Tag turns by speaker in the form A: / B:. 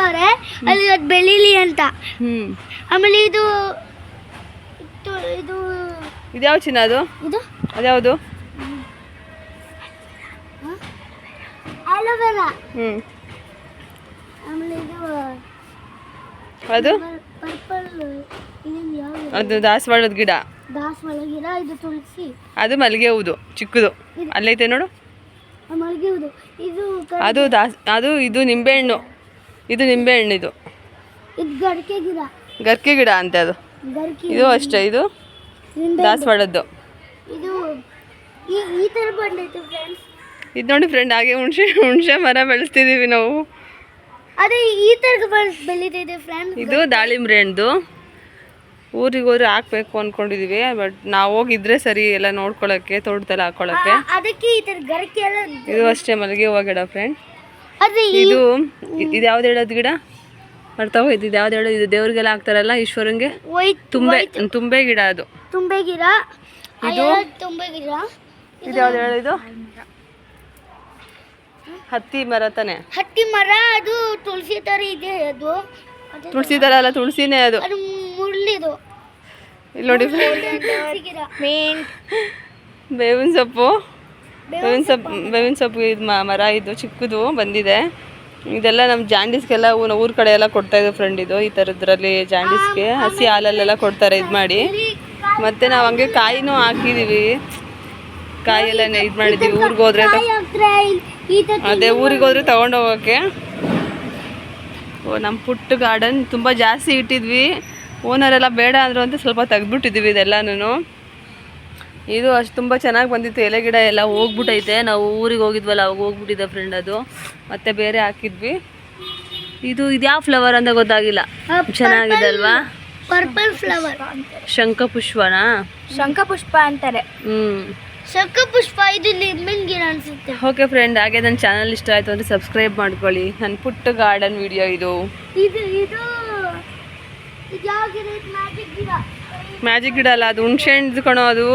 A: ಹಾಕವ್ರೆ ಅಲ್ಲಿ ಅದು ಬೆಳಿಲಿ ಅಂತ.
B: ಹ್ಞೂ
A: ಆಮೇಲೆ ಇದು ಇದು- ಇದು
B: ಇದ್ಯಾವ ಚಿನ್ನ ಅದು?
A: ಇದು?
B: ಅದ್ಯಾವುದು
A: ಆಲೋವೆರಾ.
B: ಹ್ಞೂ
A: ಆಮೇಲೆ ಇದು
B: ಅದು?
A: ಪರ್ಪಲ್ ಯಾವುದು?
B: ಅದು ದಾಸವಾಳದ ಗಿಡ.
A: ದಾಸವಾಳ ಗಿಡ ಇದು ತುಳಸಿ.
B: ಅದು ಮಲ್ಲಿಗೆ ಹೂದು ಚಿಕ್ಕದು ಅಲ್ಲೈತೆ ನೋಡು.
A: ಆ ಮಲ್ಲಿಗೆ ಹೂದು ಇದು ಕ-
B: ಅದು ದಾಸ್ ಅದು ಇದು ನಿಂಬೆಹಣ್ಣು. ಇದು ನಿಂಬೆ ಹಣ್ಣಿದು.
A: ಇದು ಗಿಡ.
B: ಗರ್ಕೆ ಗಿಡ ಅಂತ ಅದು. ಇದು ಅಷ್ಟೇ ಇದು
A: ದಾಸವಾಡದ್ದು
B: ದಾಸವಾಳದ್ದು.
A: ಇದು ಈ ಥರ ಬಂದೈತೆ ಫ್ರೆಂಡ್ಸ್
B: ಇದು ನೋಡಿ ಫ್ರೆಂಡ್ ಹಾಗೆ ಹುಣಸೆ ಹುಣಸೆ ಮರ ಬೆಳೆಸ್ತಿದ್ದೀವಿ ನಾವು.
A: ಅದೇ ಈ ಥರ
B: ಇದು ದಾಳಿಂಬ್ರೆ ಹಣ್ಣು. ಊರಿಗೆ ಹೋದ್ರೆ ಹಾಕ್ಬೇಕು ಅನ್ಕೊಂಡಿದೀವಿ ಬಟ್ ನಾವು ಹೋಗಿದ್ರೆ ಸರಿ ಎಲ್ಲ ನೋಡ್ಕೊಳಕ್ಕೆ ತೋಟದಲ್ಲಿ ಹಾಕೊಳ್ಳೋಕ್ಕೆ
A: ಅದಕ್ಕೆ ಈ ಥರ ಗರಿಕೆ ಎಲ್ಲ
B: ಇದು ಅಷ್ಟೇ ಮಲ್ಲಿಗೆ ಹೂವು ಗಿಡ ಫ್ರೆಂಡ್ ಇದು ಇದು ಯಾವ್ದು ಹೇಳೋದು ಗಿಡ? ಬರ್ತಾ ಹೋಯ್ತು ಇದು ಯಾವ್ದು ಹೇಳೋದು? ಇದು ದೇವ್ರಿಗೆಲ್ಲ ಹಾಕ್ತಾರಲ್ಲ ಈಶ್ವರಂಗೆ? ತುಂಬೆ ತುಂಬೆ ಗಿಡ ಅದು.
A: ತುಂಬೆ ಗಿಡ.
B: ಇದು?
A: ತುಂಬೆ ಗಿಡ.
B: ಇದು ಯಾವ್ದು ಹೇಳೋದು ಹತ್ತಿ ಮರ ತಾನೆ?
A: ಹತ್ತಿ ಮರ ಅದು ತುಳಸಿ ತರ ಇದೆ ಅದು.
B: ತುಳಸಿ ತರ ಅಲ್ಲ ತುಳಸಿನೇ ಅದು.
A: ಮುಳ್ಳಿದು.
B: ಇಲ್ಲಿ ನೋಡಿ ಬೇವಿನ ಸೊಪ್ಪು. ಬೇವಿನ ಸೊಪ್ಪು ಬೇವಿನ ಸೊಪ್ಪು ಇದು ಮರ ಇದು ಚಿಕ್ಕದು ಬಂದಿದೆ. ಇದೆಲ್ಲ ನಮ್ಮ ಜಾಂಡೀಸ್ಗೆಲ್ಲ ಊರ ಕಡೆ ಎಲ್ಲ ಕೊಡ್ತಾ ಇದ್ದೆ ಫ್ರೆಂಡ್ ಇದು, ಈ ಥರದ್ರಲ್ಲಿ ಜಾಂಡೀಸ್ಗೆ. ಹಸಿ ಹಾಲಲ್ಲೆಲ್ಲ ಕೊಡ್ತಾರೆ ಇದು ಮಾಡಿ. ಮತ್ತು ನಾವು ಹಂಗೆ ಕಾಯಿನೂ ಹಾಕಿದ್ದೀವಿ ಕಾಯಿ ಎಲ್ಲ ಇದು ಮಾಡಿದ್ದೀವಿ ಊರಿಗೆ ಹೋದ್ರೆ ಅದೇ ಊರಿಗೆ ಹೋದ್ರೆ ತಗೊಂಡು ಹೋಗೋಕ್ಕೆ ಓ ನಮ್ಮ ಪುಟ್ಟ ಗಾರ್ಡನ್ ತುಂಬ ಜಾಸ್ತಿ ಇಟ್ಟಿದ್ವಿ. ಓನರೆಲ್ಲ ಬೇಡ ಅಂದರು ಅಂತ ಸ್ವಲ್ಪ ತೆಗೆದ್ಬಿಟ್ಟಿದ್ದೀವಿ ಇದೆಲ್ಲನೂ ಇದು ಅಷ್ಟು ತುಂಬ ಚೆನ್ನಾಗಿ ಬಂದಿತ್ತು. ಎಲೆ ಗಿಡ ಎಲ್ಲ ಹೋಗ್ಬಿಟ್ಟೈತೆ ನಾವು ಊರಿಗೆ ಹೋಗಿದ್ವಲ್ಲ ಅವಾಗ ಹೋಗ್ಬಿಟ್ಟಿದೆ ಫ್ರೆಂಡ್ ಅದು. ಮತ್ತೆ ಬೇರೆ ಹಾಕಿದ್ವಿ. ಇದು ಇದ್ಯಾವ ಫ್ಲವರ್ ಅಂತ ಗೊತ್ತಾಗಿಲ್ಲ. ಚೆನ್ನಾಗಿದೆ ಅಲ್ವಾ?
A: Purple flower
B: ಶಂಖಪುಷ್ಪನಾ?
A: ಶಂಖಪುಷ್ಪ ಅಂತಾರೆ.
B: ಹ್ಞೂ
A: ಶಂಖಪುಷ್ಪ ಇದು ನಿಮ್ಮಿನ ಗಿಡ ಅನ್ಸುತ್ತೆ.
B: ಓಕೆ ಫ್ರೆಂಡ್ ಹಾಗೆ ನನ್ನ ಚಾನಲ್ ಇಷ್ಟ ಆಯ್ತು ಅಂದ್ರೆ ಸಬ್ಸ್ಕ್ರೈಬ್ ಮಾಡ್ಕೊಳ್ಳಿ. ನನ್ನ ಪುಟ್ಟ ಗಾರ್ಡನ್ ವಿಡಿಯೋ ಇದು.
A: ಇದು ಇದು ಇದು ಮ್ಯಾಜಿಕ್ ಗಿಡ.
B: ಅಲ್ಲ ಅದು ಹುಣ್ಸೆ ಹಣ್ಣು ಕಣೋ ಅದು